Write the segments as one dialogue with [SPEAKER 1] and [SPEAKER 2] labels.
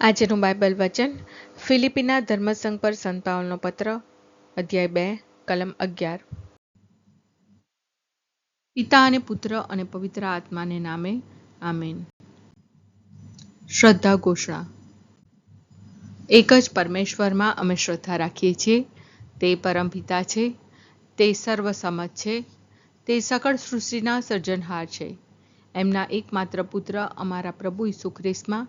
[SPEAKER 1] આજનું બાઇબલ વચન, ફિલિપીના ધર્મસંઘ પર સંત પાવલનો પત્ર, અધ્યાય બે, કલમ અગિયાર. પિતા અને પુત્ર અને પવિત્ર આત્માને નામે, આમેન. શ્રદ્ધા ઘોષણા. એક જ પરમેશ્વરમાં અમે શ્રદ્ધા રાખીએ છીએ, તે પરમપિતા છે, તે સર્વસમજ છે, તે સકળ સૃષ્ટિના સર્જનહાર છે. એમના એકમાત્ર પુત્ર અમારા પ્રભુ ઈસુ ખ્રિસ્તમાં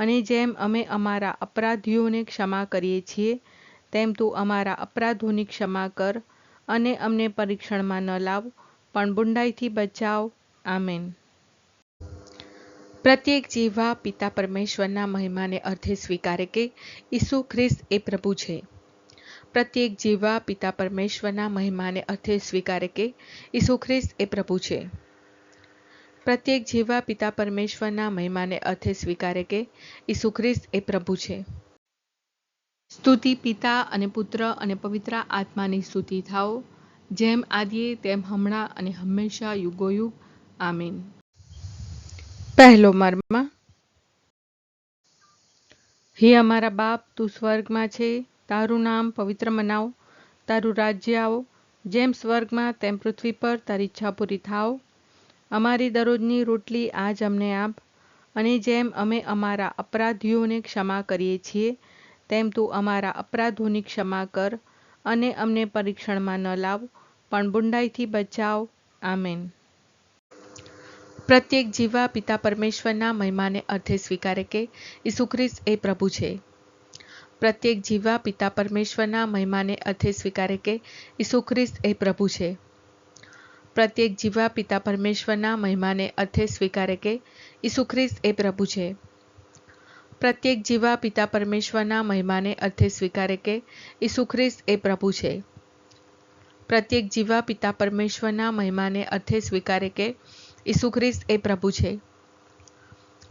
[SPEAKER 1] અને જેમ અમે અમારા અપરાધીઓને ક્ષમા કરીએ છીએ, તેમ તું અમારા અપરાધોની ક્ષમા કર અને અમને પરીક્ષણમાં ન લાવ, પણ બુંડાઈથી બચાવ. આમેન. પ્રત્યેક જીવા પિતા પરમેશ્વરના મહિમાને અર્થે સ્વીકારે કે ઈસુ ખ્રિસ્ત એ પ્રભુ છે. પ્રત્યેક જીવા પિતા પરમેશ્વરના મહિમાને અર્થે સ્વીકારે કે ઈસુ ખ્રિસ્ત એ પ્રભુ છે. પ્રત્યેક જીવા પિતા પરમેશ્વરના મહિમાને અર્થે સ્વીકારે કે ઈસુ ખ્રિસ્ત એ પ્રભુ છે. સ્તુતિ પિતા અને પુત્ર અને પવિત્ર આત્માની સ્તુતિ થાઓ. જેમ આદિએ, તેમ હમણાં અને હંમેશા યુગોયુગ. આમીન. પહેલો મર્મ. હે અમારા બાપ, તું સ્વર્ગમાં છે. તારું નામ પવિત્ર મનાવ. તારું રાજ્ય આવો. જેમ સ્વર્ગમાં, તેમ પૃથ્વી પર તારી ઈચ્છા પૂરી થાવ અમારી દરરોજની રોટલી આજ અમને આપ અને જેમ અમે અમારા અપરાધીઓને ક્ષમા કરીએ છીએ, તેમ તું અમારા અપરાધોની ક્ષમા કર અને અમને પરીક્ષણમાં ન લાવ, પણ બુંડાઈથી બચાવ. આમેન. પ્રત્યેક જીવા પિતા પરમેશ્વરના મહિમાને અર્થે સ્વીકારે કે ઈસુ ખ્રિસ્ત એ પ્રભુ છે. પ્રત્યેક જીવા પિતા પરમેશ્વરના મહિમાને અર્થે સ્વીકારે કે ઈસુ ખ્રિસ્ત એ પ્રભુ છે. પ્રત્યેક જીવા પિતા પરમેશ્વરના મહિમાને અર્થે સ્વીકારે કે ઈસુ ખ્રિસ્ત એ પ્રભુ છે. પ્રત્યેક જીવા પિતા પરમેશ્વરના મહિમાને અર્થે સ્વીકારે કે ઈસુ ખ્રિસ્ત એ પ્રભુ છે. પ્રત્યેક જીવા પિતા પરમેશ્વરના મહિમાને અર્થે સ્વીકારે કે ઈસુ ખ્રિસ્ત એ પ્રભુ છે.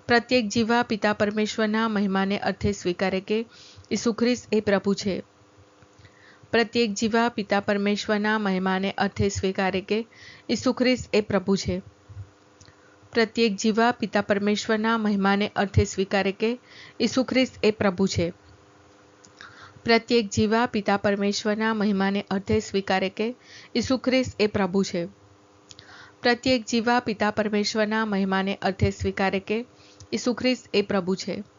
[SPEAKER 1] પ્રત્યેક જીવા પિતા પરમેશ્વરના મહિમાને અર્થે સ્વીકારે કે ઈસુ ખ્રિસ્ત એ પ્રભુ છે. પ્રત્યેક જીવા પિતા પરમેશ્વરના મહિમાને અર્થે સ્વીકારે કે ઈસુ ખ્રિસ્ત એ પ્રભુ છે. પ્રત્યેક જીવા પિતા પરમેશ્વરના મહિમાને અર્થે સ્વીકારે કે ઈસુ ખ્રિસ્ત એ પ્રભુ છે. પ્રત્યેક જીવા પિતા પરમેશ્વરના મહિમાને અર્થે સ્વીકારે કે ઈસુ ખ્રિસ્ત એ પ્રભુ છે. પ્રત્યેક જીવા પિતા પરમેશ્વરના મહિમાને અર્થે સ્વીકારે કે ઈસુ ખ્રિસ્ત એ પ્રભુ છે.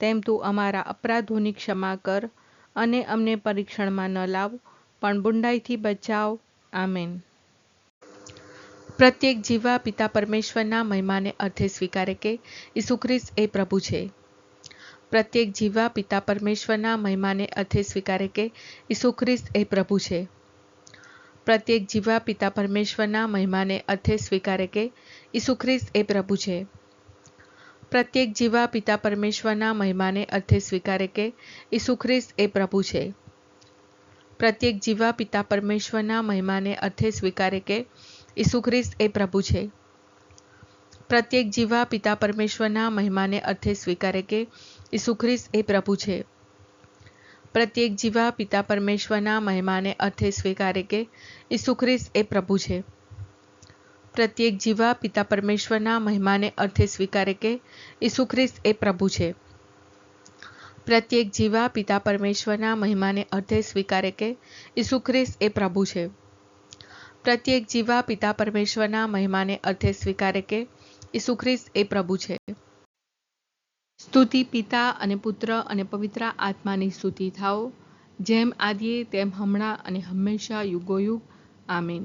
[SPEAKER 1] તેમ તું અમારા અપરાધોની ક્ષમા કર અને અમને પરીક્ષણમાં ન લાવ, પણ બુંડાઈથી બચાવ. આમેન. પ્રત્યેક જીવા પિતા પરમેશ્વરના મહિમાને અર્થે સ્વીકારે કે ઈસુ એ પ્રભુ છે. પ્રત્યેક જીવા પિતા પરમેશ્વરના મહિમાને અર્થે સ્વીકારે કે ઈસુ એ પ્રભુ છે. પ્રત્યેક જીવા પિતા પરમેશ્વરના મહિમાને અર્થે સ્વીકારે કે ઈસુ ખ્રિસ્ત એ પ્રભુ છે. પ્રત્યેક જીવા પિતા પરમેશ્વરના મહિમાને અર્થે સ્વીકારે કે ઈસુ ખ્રિસ્ત એ પ્રભુ છે. પ્રત્યેક જીવા પિતા પરમેશ્વરના મહિમાને અર્થે સ્વીકારે કે ઈસુ ખ્રિસ્ત એ પ્રભુ છે. પ્રત્યેક જીવા પિતા પરમેશ્વરના મહિમાને અર્થે સ્વીકારે કે
[SPEAKER 2] ઈસુ ખ્રિસ્ત એ પ્રભુ છે. પ્રત્યેક જીવા પિતા પરમેશ્વરના મહિમાને અર્થે સ્વીકારે કે ઈસુ ખ્રિસ્ત એ પ્રભુ છે. પ્રત્યેક જીવા પિતા પરમેશ્વરના મહિમાને અર્થે સ્વીકારે કે ઈસુ ખ્રિસ્ત એ પ્રભુ છે. પ્રત્યેક જીવા પિતા પરમેશ્વરના મહિમાને અર્થે સ્વીકારે કે ખ્રિસ્ત એ પ્રભુ છે. પ્રત્યેક જીવા પિતા પરમેશ્વરના મહિમાને અર્થે સ્વીકારે કે ખ્રિસ્ત એ પ્રભુ છે. સ્તુતિ પિતા અને પુત્ર અને પવિત્ર આત્માની સ્તુતિ થાઓ, જેમ આદિએ તેમ હમણાં અને હંમેશા યુગોયુગ. આમીન.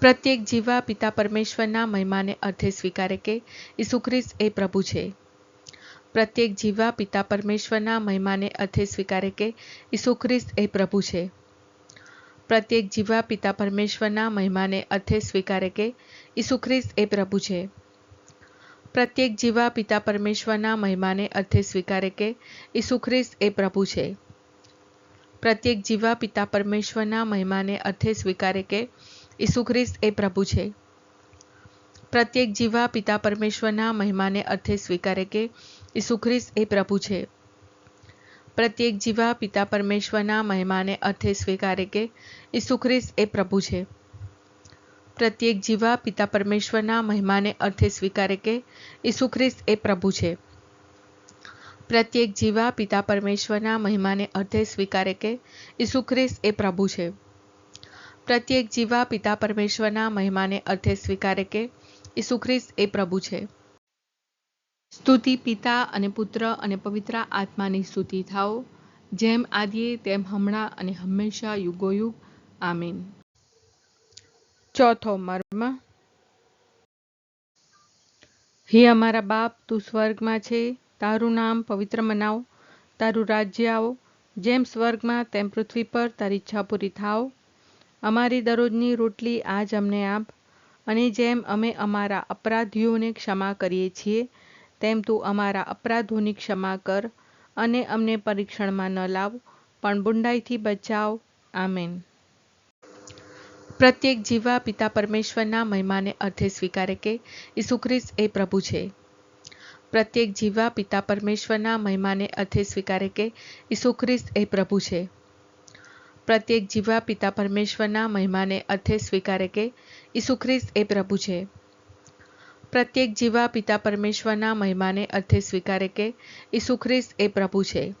[SPEAKER 2] પ્રત્યેક જીવા પિતા પરમેશ્વરના મહિમાને અર્થે સ્વીકારે કે ઈસુ એ પ્રભુ છે. પ્રત્યેક જીવા પિતા પરમેશ્વરના મહિમાને અર્થે સ્વીકારે કે ઈસુ એ પ્રભુ છે. પ્રત્યેક જીવા પિતા પરમેશ્વરના મહિમાને અર્થે સ્વીકારે કે ઈસુ ખ્રિસ્ત એ પ્રભુ છે. પ્રત્યેક જીવા પિતા પરમેશ્વરના મહિમાને અર્થે સ્વીકારે કે ઈસુ ખ્રિસ્ત એ પ્રભુ છે. પ્રત્યેક જીવા પિતા પરમેશ્વરના મહિમાને અર્થે સ્વીકારે કે ઈસુ ખ્રિસ્ત એ પ્રભુ છે. પ્રત્યેક જીવા પિતા પરમેશ્વરના મહિમાને અર્થે સ્વીકારે કે ઈસુ ખ્રિસ્ત એ પ્રભુ છે. પ્રત્યેક જીવા પિતા પરમેશ્વરના મહિમાને અર્થે સ્વીકારે કે ઈસુ ખ્રિસ્ત એ પ્રભુ છે. પ્રત્યેક જીવા પિતા પરમેશ્વરના મહિમાને અર્થે સ્વીકારે કે ઈસુ ખ્રિસ્ત એ પ્રભુ છે. પ્રત્યેક જીવા પિતા પરમેશ્વરના મહિમાને અર્થે સ્વીકારે કે ઈસુ ખ્રિસ્ત એ પ્રભુ છે. પ્રત્યેક જીવા પિતા પરમેશ્વરના મહિમાને અર્થે સ્વીકારે કે ઈસુ ખ્રિસ્ત એ પ્રભુ છે. સ્તુતિ પિતા અને પુત્ર અને પવિત્ર આત્માની સ્તુતિ થાઓ. જેમ આદિએ, તેમ હમણાં અને હંમેશા યુગોયુગ. આમીન. ચોથો મર્મ. હે અમારા બાપ, તું સ્વર્ગમાં છે. તારું નામ પવિત્ર મનાવ. તારું રાજ્ય આવો. જેમ સ્વર્ગમાં, તેમ પૃથ્વી પર તારી ઈચ્છા પૂરી થાવ અમારી દરરોજની રોટલી આજ અમને આપ અને જેમ અમે અમારા અપરાધીઓને ક્ષમા કરીએ છીએ, તેમ તું અમારા અપરાધોની ક્ષમા કર અને અમને પરીક્ષણમાં ન લાવ, પણ બુંડાઈથી બચાવ. આમેન. પ્રત્યેક જીવા પિતા પરમેશ્વરના મહિમાને અર્થે સ્વીકારે કે ઈસુ એ પ્રભુ છે. પ્રત્યેક જીવા પિતા પરમેશ્વરના મહિમાને અર્થે સ્વીકારે કે ઈસુ એ પ્રભુ છે. પ્રત્યેક જીવા પિતા પરમેશ્વરના મહિમાને અર્થે સ્વીકારે કે ઈસુ ખ્રિસ્ત એ પ્રભુ છે. પ્રત્યેક જીવા પિતા પરમેશ્વરના મહિમાને અર્થે સ્વીકારે કે ઈસુ ખ્રિસ્ત એ પ્રભુ છે.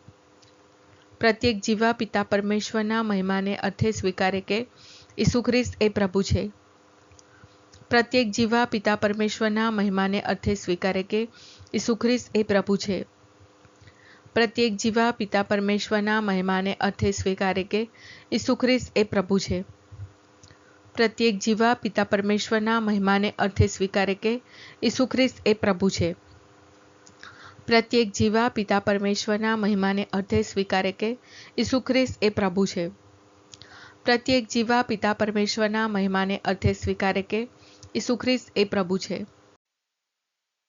[SPEAKER 2] પ્રત્યેક જીવા પિતા પરમેશ્વરના મહિમાને અર્થે સ્વીકારે કે ઈસુ ખ્રિસ્ત એ પ્રભુ છે. પ્રત્યેક જીવા પિતા પરમેશ્વરના મહિમાને અર્થે સ્વીકારે કે ઈસુ ખ્રિસ્ત એ પ્રભુ છે. પ્રત્યેક જીવા પિતા પરમેશ્વરના મહિમાને અર્થે સ્વીકારે કે ઈસુ ખ્રિસ્ત એ પ્રભુ છે. પ્રત્યેક જીવા પિતા પરમેશ્વરના મહિમાને અર્થે સ્વીકારે કે ઈસુ ખ્રિસ્ત એ પ્રભુ છે. પ્રત્યેક જીવા પિતા પરમેશ્વરના મહિમાને અર્થે સ્વીકારે કે ઈસુ ખ્રિસ્ત એ પ્રભુ છે. પ્રત્યેક જીવા પિતા પરમેશ્વરના મહિમાને અર્થે સ્વીકારે કે ઈસુ ખ્રિસ્ત એ પ્રભુ છે.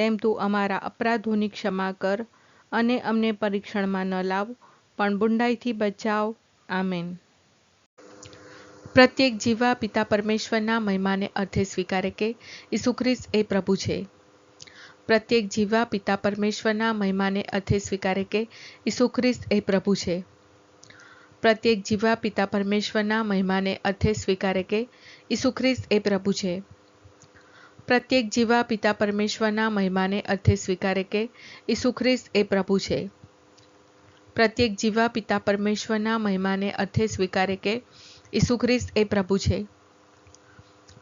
[SPEAKER 2] તેમ તું અમારા અપરાધોની ક્ષમા કર અને અમને પરીક્ષણમાં ન લાવ, પણ બુંડાઈથી બચાવ. આમેન. પ્રત્યેક જીવા પિતા પરમેશ્વરના મહિમાને અર્થે સ્વીકારે કે ઈસુ ખ્રિસ્ત એ પ્રભુ છે. પ્રત્યેક જીવા પિતા પરમેશ્વરના મહિમાને અર્થે સ્વીકારે કે ઈસુ ખ્રિસ્ત એ પ્રભુ છે. પ્રત્યેક જીવા પિતા પરમેશ્વરના મહિમાને અર્થે સ્વીકારે કે ઈસુ ખ્રિસ્ત એ પ્રભુ છે. પ્રત્યેક જીવા પિતા પરમેશ્વરના મહિમાને અર્થે સ્વીકારે કે ઈસુ ખ્રિસ્ત એ પ્રભુ છે. પ્રત્યેક જીવા પિતા પરમેશ્વરના મહિમાને અર્થે સ્વીકારે કે ઈસુ ખ્રિસ્ત એ પ્રભુ છે.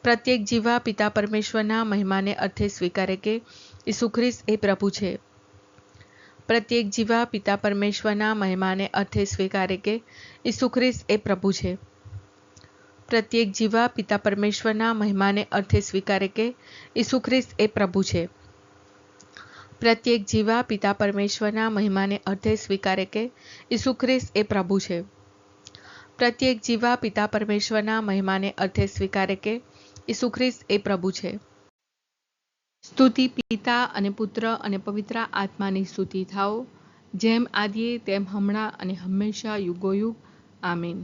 [SPEAKER 2] પ્રત્યેક જીવા પિતા પરમેશ્વરના મહિમાને અર્થે સ્વીકારે કે ઈસુ ખ્રિસ્ત એ પ્રભુ છે. પ્રત્યેક જીવા પિતા પરમેશ્વરના મહિમાને અર્થે સ્વીકારે કે ઈસુ ખ્રિસ્ત એ પ્રભુ છે. પ્રત્યેક જીવા પિતા પરમેશ્વરના મહિમાને અર્થે સ્વીકારે કે ઈસુ ખ્રિસ્ત એ પ્રભુ છે. પ્રત્યેક જીવા પિતા પરમેશ્વરના મહિમાને અર્થે સ્વીકારે કે ખ્રિસ્ત એ પ્રભુ છે. પ્રત્યેક જીવા પિતા પરમેશ્વરના મહિમાને અર્થે સ્વીકારે કે ખ્રિસ્ત એ પ્રભુ છે. સ્તુતિ પિતા અને પુત્ર અને પવિત્ર આત્માની સ્તુતિ થાઓ. જેમ આદિએ, તેમ હમણાં અને હંમેશા યુગોયુગ. આમીન.